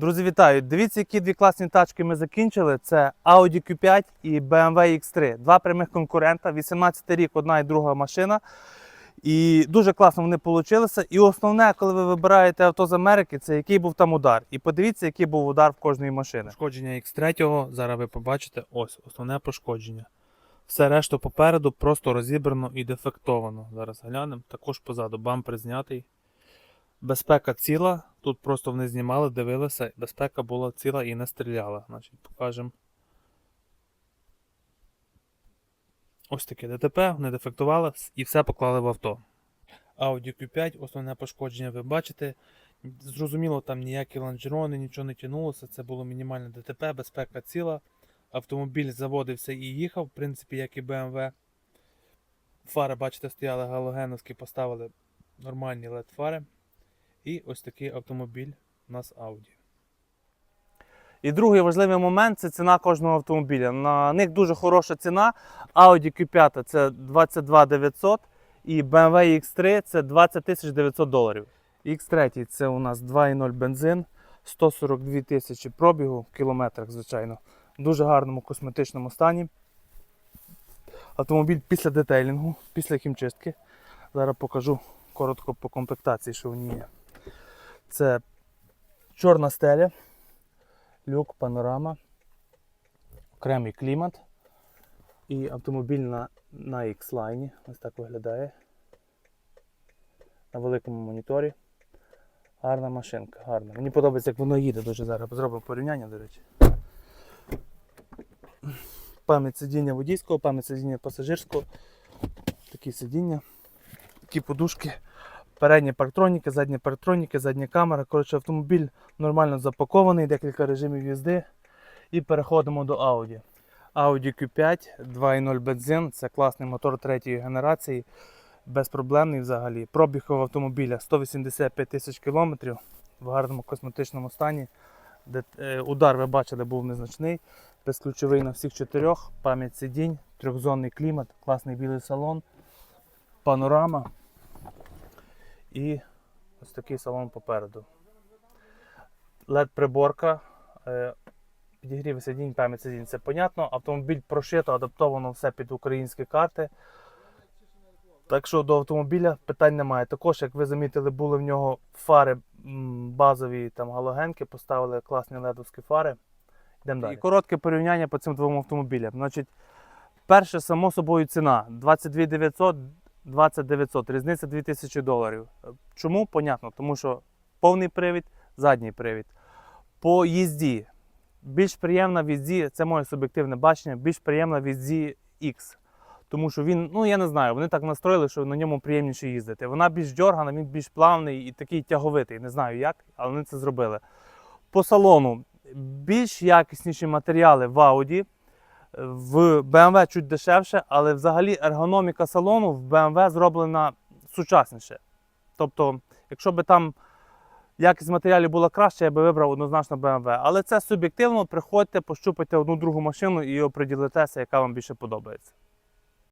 Друзі, вітаю! Дивіться, які дві класні тачки ми закінчили. Це Audi Q5 і BMW X3. Два прямих конкурента. 18 рік, одна і друга машина. І дуже класно вони вийшли. І основне, коли ви вибираєте авто з Америки, це який був там удар. І подивіться, який був удар в кожної машини. Пошкодження X3, зараз ви побачите, ось основне пошкодження. Все решту попереду просто розібрано і дефектовано. Зараз глянемо. Також позаду бампер знятий. Безпека ціла. Тут просто вони знімали, дивилися, безпека була ціла і не стріляла. Значить, покажемо. Ось таке ДТП, не дефектували і все поклали в авто. Audi Q5, основне пошкодження ви бачите. Зрозуміло, там ніякі лонжерони, нічого не тянулося, це було мінімальне ДТП, безпека ціла. Автомобіль заводився і їхав, в принципі, як і BMW. Фари, бачите, стояли галогеновські, поставили нормальні LED фари. І ось такий автомобіль у нас Audi. І другий важливий момент це ціна кожного автомобіля. На них дуже хороша ціна. Audi Q5 це 22 900 і BMW X3 це 20 900 доларів. X3 це у нас 2,0 бензин, 142 тисячі пробігу в кілометрах, звичайно. В дуже гарному косметичному стані. Автомобіль після детейлінгу, після хімчистки. Зараз покажу коротко по комплектації, що в ній є. Це чорна стеля, люк, панорама, окремий клімат і автомобіль на, на X-Line. Ось так виглядає. На великому моніторі. Гарна машинка, гарна. Мені подобається, як воно їде дуже зараз. Зробимо порівняння, до речі. Пам'ять сидіння водійського, пам'ять сидіння пасажирського. Такі сидіння, такі подушки. Передні парктроніки, задні парктроніки, задня камера. Коротше, автомобіль нормально запакований, декілька режимів їзди. І переходимо до Audi. Audi Q5 2.0 бензин. Це класний мотор третьої генерації. Безпроблемний взагалі. Пробіг автомобіля 185 тисяч кілометрів в гарному косметичному стані. Де, е, удар, ви бачили, був незначний. Безключовий на всіх чотирьох, пам'ять сидінь, трьохзонний клімат, класний білий салон, панорама. І ось такий салон попереду. LED-приборка, е, підігрів сидінь, пам'ять сидінь, це понятно. Автомобіль прошито, адаптовано все під українські карти. Так що до автомобіля питань немає. Також, як ви замітили, були в нього фари базові там галогенки, поставили класні ледовські фари. Йдемо далі. І коротке порівняння по цим двом автомобілям. Значить, перше, само собою, ціна 22 900, 20 900, різниця 2000 доларів. Чому? Понятно, тому що повний привід, задній привід. По їзді. Більш приємна в їзді, це моє суб'єктивне бачення, більш приємна в їзді X. Тому що він, ну я не знаю, вони так настроїли, що на ньому приємніше їздити. Вона більш дьоргана, він більш плавний і такий тяговитий. Не знаю як, але вони це зробили. По салону більш якісніші матеріали в Audi. В BMW чуть дешевше, але взагалі ергономіка салону в BMW зроблена сучасніше. Тобто, якщо би там якість матеріалів була краще, я би вибрав однозначно BMW. Але це суб'єктивно, приходьте, пощупайте одну другу машину і оприділитеся, яка вам більше подобається.